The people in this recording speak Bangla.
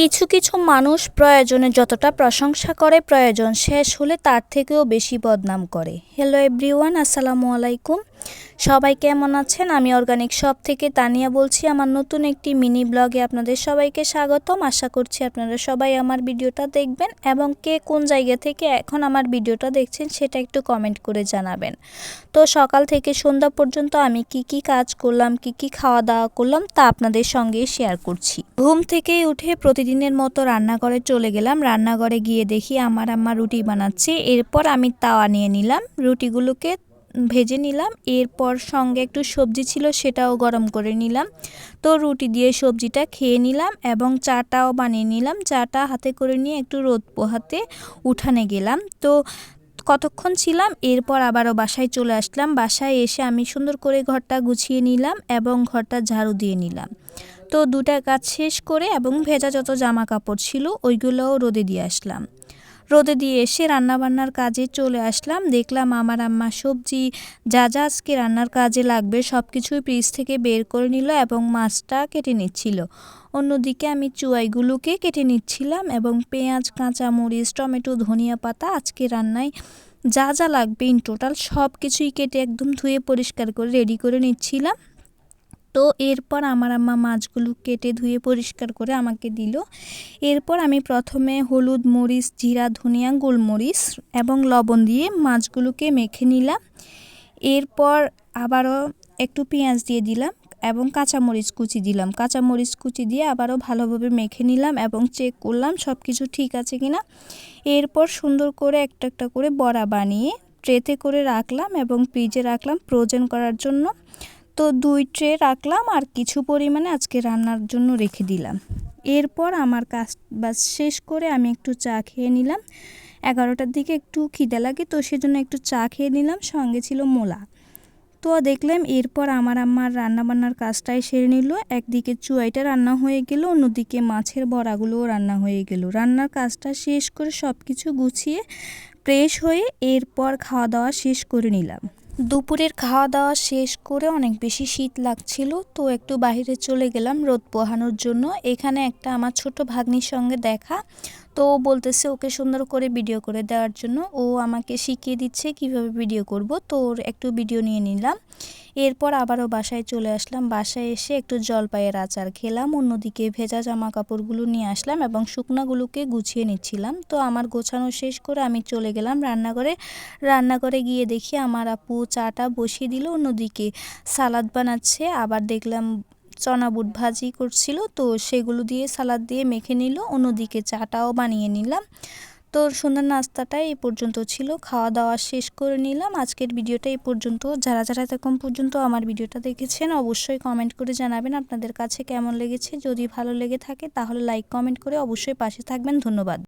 কিছু কিছু মানুষ প্রয়োজনে যতটা প্রশংসা করে প্রয়োজন শেষ হলে তার থেকেও বেশি বদনাম করে। হ্যালো এভরিওয়ান আসসালামু আলাইকুম। সবাই কেমন আছেন? আমি অর্গানিক শপ থেকে তানিয়া বলছি। আমার নতুন একটি মিনি ব্লগে আপনাদের সবাইকে স্বাগতম। আশা করছি আপনারা সবাই আমার ভিডিওটা দেখবেন এবং কে কোন জায়গা থেকে এখন আমার ভিডিওটা দেখছেন সেটা একটু কমেন্ট করে জানাবেন। তো সকাল থেকে সন্ধ্যা পর্যন্ত আমি কি কি কাজ করলাম, কি কি খাওয়া দাওয়া করলাম তা আপনাদের সঙ্গে শেয়ার করছি। ঘুম থেকে উঠে প্রতিদিনের মতো রান্নাঘরে চলে গেলাম। রান্নাঘরে গিয়ে দেখি আমার আম্মা রুটি বানাচ্ছে। এরপর আমি তাওয়া নিয়ে নিলাম। রুটিগুলোকে ভেজে নিলাম। এরপর সঙ্গে একটু সবজি ছিল সেটাও গরম করে নিলাম। তো রুটি দিয়ে সবজিটা খেয়ে নিলাম এবং চাটাও বানিয়ে নিলাম। চাটা হাতে করে নিয়ে একটু রোদ পোহাতে উঠানে গেলাম। তো কতক্ষণ ছিলাম? এরপর আবারও বাসায় চলে আসলাম। বাসায় এসে আমি সুন্দর করে ঘরটা গুছিয়ে নিলাম এবং ঘরটা ঝাড়ু দিয়ে নিলাম। তো দুটা কাজ শেষ করে এবং ভেজা যত জামা কাপড় ছিল, ওইগুলোও রোদে দিয়ে আসলাম। রোদে দিয়ে এসে রান্নাবান্নার কাজে চলে আসলাম। দেখলাম আমার আম্মা সবজি, যা যা আজকে রান্নার কাজে লাগবে সব কিছুই ফ্রিজ থেকে বের করে নিল এবং মাছটা কেটে নিচ্ছিল। অন্যদিকে আমি চুয়াইগুলোকে কেটে নিচ্ছিলাম এবং পেঁয়াজ কাঁচা কাঁচামরিচ, টমেটো, ধনিয়া পাতা আজকে রান্নায় যা যা লাগবে ইন টোটাল সব কিছুই কেটে একদম ধুয়ে পরিষ্কার করে, রেডি করে নিচ্ছিলাম। তো এরপর আমার আম্মা মাছগুলো কেটে ধুয়ে পরিষ্কার করে আমাকে দিল। এরপর আমি প্রথমে হলুদ মরিচ, জিরা, ধনিয়া, গোলমরিচ এবং লবণ দিয়ে মাছগুলোকে মেখে নিলাম। এরপর আবারও একটু পেঁয়াজ দিয়ে দিলাম এবং কাঁচামরিচ কুচি দিলাম। কাঁচামরিচ কুচি দিয়ে আবারও ভালোভাবে মেখে নিলাম এবং চেক করলাম সব কিছু ঠিক আছে কিনা। এরপর সুন্দর করে একটা একটা করে বড়া বানিয়ে ট্রেতে করে রাখলাম এবং ফ্রিজে রাখলাম ফ্রোজেন করার জন্য। তো দুই ট্রে রাখলাম আর কিছু পরিমাণে আজকে রান্নার জন্য রেখে দিলাম। এরপর আমার কাজ বাস শেষ করে আমি একটু চা খেয়ে নিলাম। এগারোটার দিকে একটু খিদে লাগে তো সেজন্য একটু চা খেয়ে নিলাম, সঙ্গে ছিল মোলা। তো দেখলাম এরপর আমার আম্মার রান্নাবান্নার কাজটাই সেরে নিল, একদিকে চুয়াইটা রান্না হয়ে গেল, অন্যদিকে মাছের বড়াগুলোও রান্না হয়ে গেল। রান্নার কাজটা শেষ করে সব কিছু গুছিয়ে, ফ্রেশ হয়ে এরপর খাওয়া দাওয়া শেষ করে নিলাম। দুপুরের খাওয়া দাওয়া শেষ করে অনেক বেশি শীত লাগছিল, তো একটু বাহিরে চলে গেলাম রোদ পোহানোর জন্য। এখানে একটা আমার ছোট ভাগ্নির সঙ্গে দেখা। তো বলতেছে ওকে সুন্দর করে ভিডিও করে দেওয়ার জন্য। ও আমাকে শিখিয়ে দিচ্ছে কীভাবে ভিডিও করব। তো ওর একটু ভিডিও নিয়ে নিলাম। এরপর আবারও বাসায় চলে আসলাম। বাসায় এসে একটু জলপাইয়ের আচার খেলাম। অন্যদিকে ভেজা জামা কাপড়গুলো নিয়ে আসলাম এবং শুকনাগুলোকে গুছিয়ে নিচ্ছিলাম। তো আমার গোছানো শেষ করে আমি চলে গেলাম রান্নাঘরে। রান্নাঘরে গিয়ে দেখি আমার আপু চাটা বসিয়ে দিল। অন্যদিকে সালাদ বানাচ্ছে। আবার দেখলাম চনা বুট ভাজি করছিল, তো সেগুলো দিয়ে সালাদ দিয়ে মেখে নিল, অন্যদিকে চাটাও বানিয়ে নিলাম। তো সন্ধ্যার নাস্তাটা এই পর্যন্ত ছিল খাওয়া দাওয়া শেষ করে নিলাম। আজকের ভিডিওটা এই পর্যন্ত। যারা যারা এতক্ষণ পর্যন্ত আমার ভিডিওটা দেখেছেন, অবশ্যই কমেন্ট করে জানাবেন আপনাদের কাছে কেমন লেগেছে। যদি ভালো লেগে থাকে, তাহলে লাইক কমেন্ট করে অবশ্যই পাশে থাকবেন। ধন্যবাদ।